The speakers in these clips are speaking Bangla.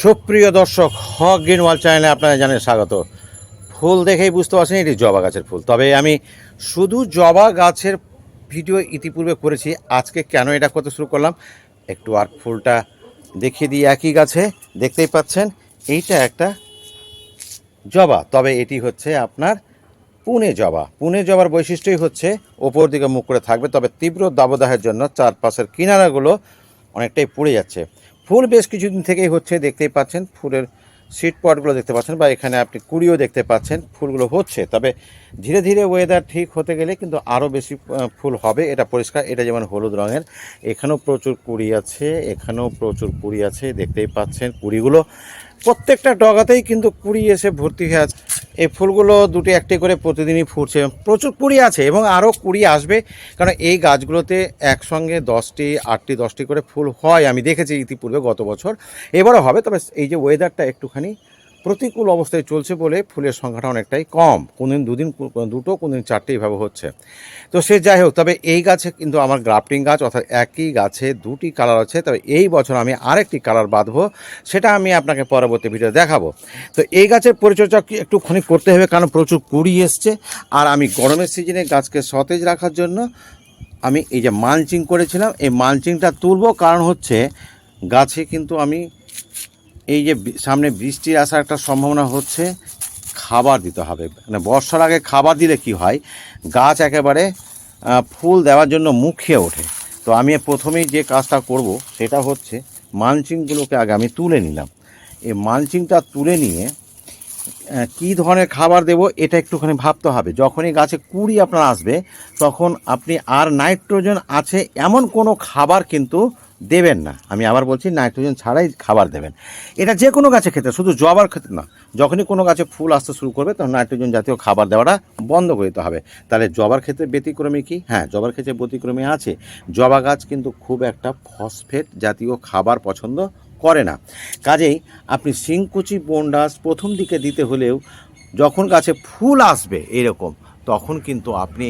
সুপ্রিয় দর্শক, হক গ্রিন ওয়াল চ্যানেলে আপনারা জানেন স্বাগত। ফুল দেখেই বুঝতে পারছেন এটি জবা গাছের ফুল। তবে আমি শুধু জবা গাছের ভিডিও ইতিপূর্বে করেছি, আজকে কেন এটা করতে শুরু করলাম, একটু আর ফুলটা দেখিয়ে দিই একই গাছে। দেখতেই পাচ্ছেন, এইটা একটা জবা, তবে এটি হচ্ছে আপনার পুনে জবা। পুনে জবার বৈশিষ্ট্যই হচ্ছে, ওপর দিকে মুখ করে থাকবে, তবে তীব্র দাবদাহের জন্য চারপাশের কিনারাগুলো অনেকটাই পুড়ে যাচ্ছে। ফুল বেশ কিছুদিন থেকেই হচ্ছে, দেখতেই পাচ্ছেন, ফুলের সিট পটগুলো দেখতে পাচ্ছেন বা এখানে আপনি কুড়িও দেখতে পাচ্ছেন, ফুলগুলো হচ্ছে। তবে ধীরে ধীরে ওয়েদার ঠিক হতে গেলে কিন্তু আরও বেশি ফুল হবে, এটা পরিষ্কার, এটা যেমন হলুদ রঙের। এখানেও প্রচুর কুড়ি আছে, এখানেও প্রচুর কুড়ি আছে, দেখতেই পাচ্ছেন কুড়িগুলো। প্রত্যেকটা ডগাতেই কিন্তু কুড়ি এসে ভর্তি হয়ে আছে। এই ফুলগুলো দুটি একটি করে প্রতিদিনই ফুটছে। প্রচুর কুড়ি আছে এবং আরও কুড়ি আসবে, কারণ এই গাছগুলোতে একসঙ্গে দশটি, আটটি, দশটি করে ফুল হয়। আমি দেখেছি ইতিপূর্বে গত বছর। এবারও হবে, তবে এই যে ওয়েদারটা একটুখানি প্রতিকূল অবস্থায় চলছে বলে ফুলের সংখ্যাটা অনেকটাই কম। কোনদিন দুদিন, দুটো, কোনদিন চারটে এইভাবে হচ্ছে। তো সে যাই হোক, তবে এই গাছে কিন্তু আমার গ্রাফটিং গাছ অর্থাৎ একই গাছে দুটি কালার আছে। তবে এই বছর আমি আরেকটি কালার বাঁধবো, সেটা আমি আপনাকে পরবর্তী ভিডিও দেখাবো। তো এই গাছের পরিচর্যা একটুখানি করতে হবে, কারণ প্রচুর কুড়ি এসছে। আর আমি গরমের সিজনে গাছকে সতেজ রাখার জন্য আমি এই যে মালচিং করেছিলাম, এই মালচিংটা তুলবো। কারণ হচ্ছে গাছে কিন্তু আমি এই যে সামনে বৃষ্টির আসার একটা সম্ভাবনা হচ্ছে, খাবার দিতে হবে। মানে বর্ষার আগে খাবার দিলে কি হয়? গাছ একেবারে ফুল দেওয়ার জন্য মুখিয়ে ওঠে। তো আমি প্রথমেই যে কাজটা করব সেটা হচ্ছে, মালচিংগুলোকে আগে আমি তুলে নিলাম। এই মালচিংটা তুলে নিয়ে কী ধরনের খাবার দেব এটা একটুখানি ভাবতে হবে। যখনই গাছে কুড়ি আপনার আসবে, তখন আপনি আর নাইট্রোজেন আছে এমন কোনো খাবার কিন্তু দেবেন না। আমি আবার বলছি, নাইট্রোজেন ছাড়াই খাবার দেবেন। এটা যে কোনো গাছে ক্ষেত্রে, শুধু জবার ক্ষেত্রে না, যখনই কোনো গাছে ফুল আসতে শুরু করবে, তখন নাইট্রোজেন জাতীয় খাবার দেওয়াটা বন্ধ করে দিতে হবে। তাহলে জবার ক্ষেত্রে ব্যতিক্রমী কি? হ্যাঁ জবার ক্ষেত্রে ব্যতিক্রমী আছে। জবা গাছ কিন্তু খুব একটা ফসফেট জাতীয় খাবার পছন্দ করে না। কাজেই আপনি সিংকুচি বন্ডাস প্রথম দিকে দিতে হলেও যখন গাছে ফুল আসবে এরকম, তখন কিন্তু আপনি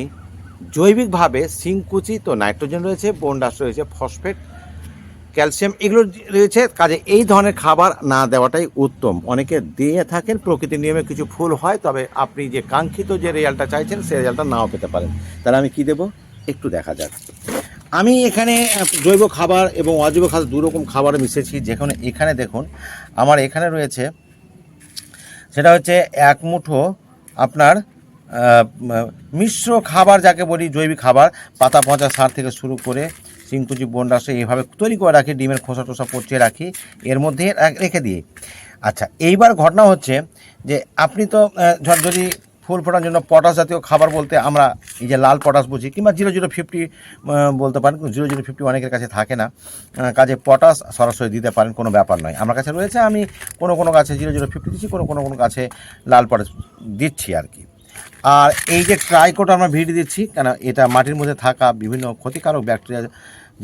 জৈবিকভাবে সিংকুচি তো নাইট্রোজেন রয়েছে, বন্ডাস রয়েছে ফসফেট ক্যালসিয়াম এগুলো রয়েছে। কাজে এই ধরনের খাবার না দেওয়াটাই উত্তম। অনেকে দিয়ে থাকেন প্রকৃতির নিয়মে কিছু ফুল হয়, তবে আপনি যে কাঙ্ক্ষিত যে রেজাল্টটা চাইছেন সেই রেজাল্টটা নাও পেতে পারেন। তাহলে আমি কি দেব? একটু দেখা যাক। আমি এখানে জৈব খাবার এবং অজৈব খাবার দুরকম খাবার মিশেছি যেখানে এখানে দেখুন, আমার এখানে রয়েছে, সেটা হচ্ছে এক মুঠো আপনার মিশ্র খাবার, যাকে বলি জৈবিক খাবার, পাতা, পচা সার থেকে শুরু করে চিংকুচি বন্ডাসে এইভাবে তৈরি করে রাখি, ডিমের খোসা টোসা পচিয়ে রাখি, এর মধ্যে রেখে দিই। আচ্ছা এইবার ঘটনা হচ্ছে যে আপনি তো যদি ফুল ফোটার জন্য পটাশ জাতীয় খাবার বলতে আমরা এই যে লাল পটাশ বুঝি, কিংবা জিরো জিরো ফিফটি বলতে পারেন, জিরো জিরো ফিফটি অনেকের কাছে থাকে না কাজে পটাশ সরাসরি দিতে পারেন, কোনো ব্যাপার নয়। আমার কাছে রয়েছে, আমি কোনো কোনো গাছে জিরো জিরো ফিফটি দিচ্ছি, কোনো কোনো কোনো গাছে লাল পটাশ দিচ্ছি আর কি। আর এই যে ট্রাইকোট আমরা ভিড় দিচ্ছি, কেন, এটা মাটির মধ্যে থাকা বিভিন্ন ক্ষতিকারক ব্যাকটেরিয়া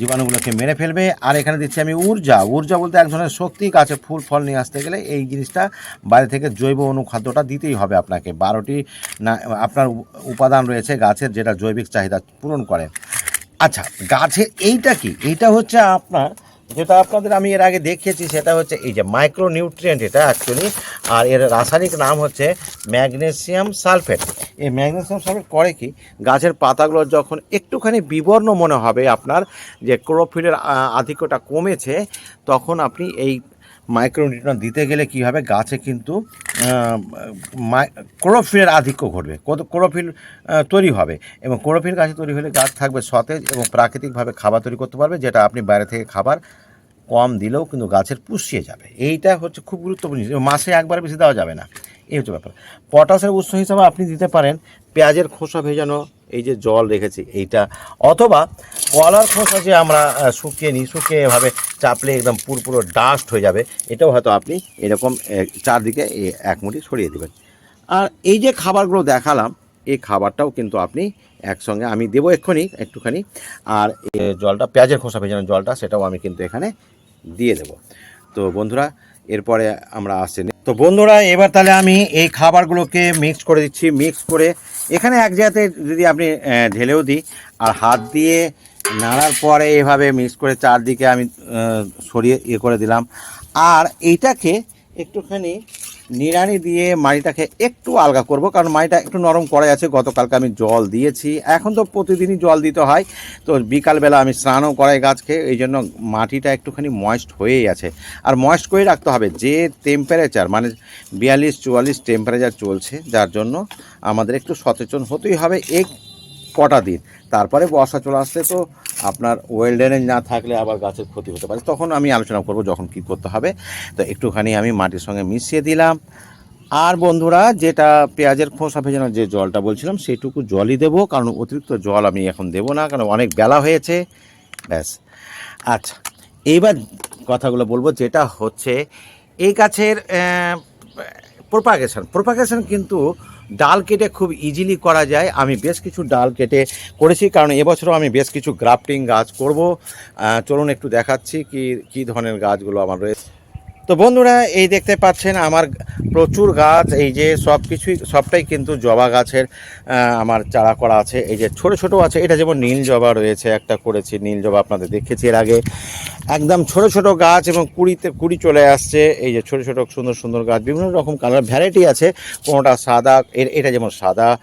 জীবাণুগুলোকে মেরে ফেলবে। আর এখানে দিচ্ছি আমি ঊর্জা। ঊর্জা বলতে এক ধরনের শক্তি, গাছে ফুল, ফল নিয়ে আসতে গেলে এই জিনিসটা বাইরে থেকে জৈব অনুখাদ্যটা দিতেই হবে আপনাকে। বারোটি না, আপনার উপাদান রয়েছে গাছের যেটা জৈবিক চাহিদা পূরণ করে। আচ্ছা গাছের এইটা কি? এইটা হচ্ছে আপনার যেটা আপনাদের আমি এর আগে দেখিয়েছি, সেটা হচ্ছে এই যে মাইক্রো নিউট্রিয়েন্ট এটা অ্যাকচুয়ালি আর এর রাসায়নিক নাম হচ্ছে ম্যাগনেসিয়াম সালফেট। এই ম্যাগনেসিয়াম সালফেট করে কি? গাছের পাতাগুলো যখন একটুখানি বিবর্ণ মনে হবে, আপনার যে ক্লোরোফিলের আধিক্যটা কমেছে, তখন আপনি এই মাইক্রোনিউট্রিয়েন্ট দিতে গেলে কি হবে গাছে কিন্তু ক্লোরোফিলের আধিক্য ঘটবে ক্লোরোফিল তৈরি হবে এবং ক্লোরোফিল গাছে তৈরি হলে গাছ থাকবে সতেজ এবং প্রাকৃতিকভাবে খাবার তৈরি করতে পারবে, যেটা আপনি বাইরে থেকে খাবার কম দিলেও কিন্তু গাছের পুষিয়ে যাবে। এইটা হচ্ছে খুব গুরুত্বপূর্ণ জিনিস। মাসে একবার বেশি দেওয়া যাবে না। এই হচ্ছে ব্যাপার। পটাশের উৎস হিসাবে আপনি দিতে পারেন পেঁয়াজের খোসা ভেজানো, এই যে জল রেখেছি এইটা, অথবা কলার খোসা যে আমরা শুকিয়ে নিই শুকিয়ে এভাবে চাপলে একদম পুরো ডাস্ট হয়ে যাবে, এটাও হয়তো আপনি এরকম চারদিকে এক মুঠি ছড়িয়ে দেবেন। আর এই যে খাবারগুলো দেখালাম, এই খাবারটাও কিন্তু আপনি একসঙ্গে আমি দেবো এক্ষুনি, একটুখানি, আর জলটা, পেঁয়াজের খোসা ভেজানো জলটা, সেটাও আমি কিন্তু এখানে দিয়ে দেব। তো বন্ধুরা এরপরে আমরা আসছি। তো বন্ধুরা, এবার তাহলে আমি এই খাবারগুলোকে মিক্স করে দিচ্ছি। মিক্স করে এখানে এক জায়গাতে যদি আপনি ঢেলেও দিই আর হাত দিয়ে নাড়ার পরে এভাবে মিক্স করে চারদিকে আমি সরিয়ে ইয়ে করে দিলাম। আর এইটাকে একটুখানি নিড়ানি দিয়ে মাটিটাকে একটু আলগা করব, কারণ মাটিটা একটু নরম করা আছে। গতকালকে আমি জল দিয়েছি। এখন তো প্রতিদিনই জল দিতে হয়। তো বিকালবেলা আমি স্নানও করাই গাছকে। এই জন্য মাটিটা একটুখানি ময়েস্ট হয়েই আছে। আর ময়েস্ট করে রাখতে হবে। যে টেম্পারেচার মানে বিয়াল্লিশ, চুয়াল্লিশ টেম্পারেচার চলছে, যার জন্য আমাদের একটু সচেতন হতেই হবে। এক কটা দিন। তারপরে বর্ষা চলে আসলে তো আপনার ওয়েল ড্রেনেজ না থাকলে আবার গাছের ক্ষতি হতে পারে। তখন আমি আলোচনা করব যখন কি করতে হবে। তো একটুখানি আমি মাটির সঙ্গে মিশিয়ে দিলাম। আর বন্ধুরা, যেটা পেঁয়াজের খোসা ভেজানোর যে জলটা বলছিলাম, সেটুকু জলই দেবো, কারণ অতিরিক্ত জল আমি এখন দেবো না, কারণ অনেক বেলা হয়েছে। ব্যাস। আচ্ছা এইবার কথাগুলো বলব, যেটা হচ্ছে, এই গাছের প্রোপাগেশন প্রোপাগেশন কিন্তু ডাল কেটে খুব ইজিলি করা যায়। আমি বেশ কিছু ডাল কেটে করেছি, কারণ এবছরও আমি বেশ কিছু গ্রাফটিং গাছ করব। চলুন একটু দেখাচ্ছি কি কি ধরনের গাছগুলো আমার রয়েছে। তো বন্ধুরা, এই দেখতে পাচ্ছেন আমার প্রচুর গাছ, এই যে সব কিছুই, সবটাই কিন্তু জবা গাছের আমার চারা করা আছে। এই যে ছোট ছোট আছে, এটা যেমন নীল জবা রয়েছে, একটা করেছি নীল জবা, আপনাদের দেখেছি এর আগে। একদম ছোট ছোট গাছ এবং কুড়িতে, কুড়ি চলে আসছে, এই যে ছোট ছোট সুন্দর সুন্দর গাছ, বিভিন্ন রকম কালার ভ্যারাইটি আছে। কোনোটা সাদা, এর- এটা যেমন সাদা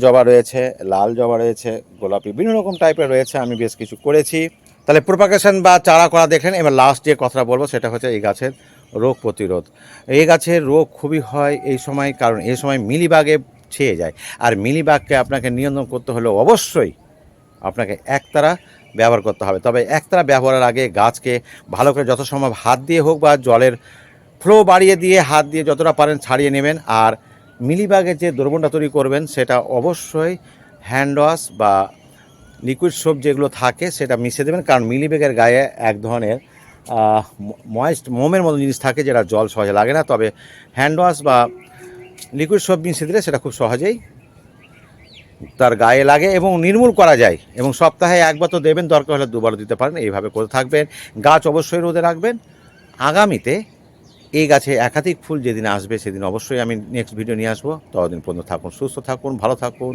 জবা রয়েছে, লাল জবা রয়েছে, গোলাপি, বিভিন্ন রকম টাইপের রয়েছে, আমি বেশ কিছু করেছি। তাহলে প্রোপাগেশন বা চারা করা দেখলেন, এবার লাস্ট যে কথাটা বলব সেটা হচ্ছে এই গাছের রোগ প্রতিরোধ। এই গাছের রোগ খুবই হয় এই সময়, কারণ এই সময় মিলিবাগে ছেয়ে যায়। আর মিলিবাগকে আপনাকে নিয়ন্ত্রণ করতে হলে অবশ্যই আপনাকে একতারা ব্যবহার করতে হবে। তবে একতারা ব্যবহারের আগে গাছকে ভালো করে যত সম্ভব হাত দিয়ে হোক বা জলের ফ্লো বাড়িয়ে দিয়ে হাত দিয়ে যতটা পারেন ছাড়িয়ে নেবেন। আর মিলিবাগের যে দ্রবণটা তৈরি করবেন, সেটা অবশ্যই হ্যান্ড ওয়াশ বা লিকুইড সোপ যেগুলো থাকে, সেটা মিশিয়ে দেবেন। কারণ মিলিবাগের গায়ে এক ধরনের ময়েস্ট মোমের মতো জিনিস থাকে যেটা জল সহজে লাগে না। তবে হ্যান্ড ওয়াশ বা লিকুইড সোপ মিশিয়ে দিলে সেটা খুব সহজেই তার গায়ে লাগে এবং নির্মূল করা যায়। এবং সপ্তাহে একবার তো দেবেন, দরকার হলে দুবারও দিতে পারেন। এইভাবে করে থাকবেন। গাছ অবশ্যই রোদে রাখবেন। আগামীতে এই গাছে একাধিক ফুল যেদিন আসবে, সেদিন অবশ্যই আমি নেক্সট ভিডিও নিয়ে আসব। ততদিন পর্যন্ত থাকুন, সুস্থ থাকুন, ভালো থাকুন।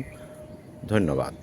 ধন্যবাদ।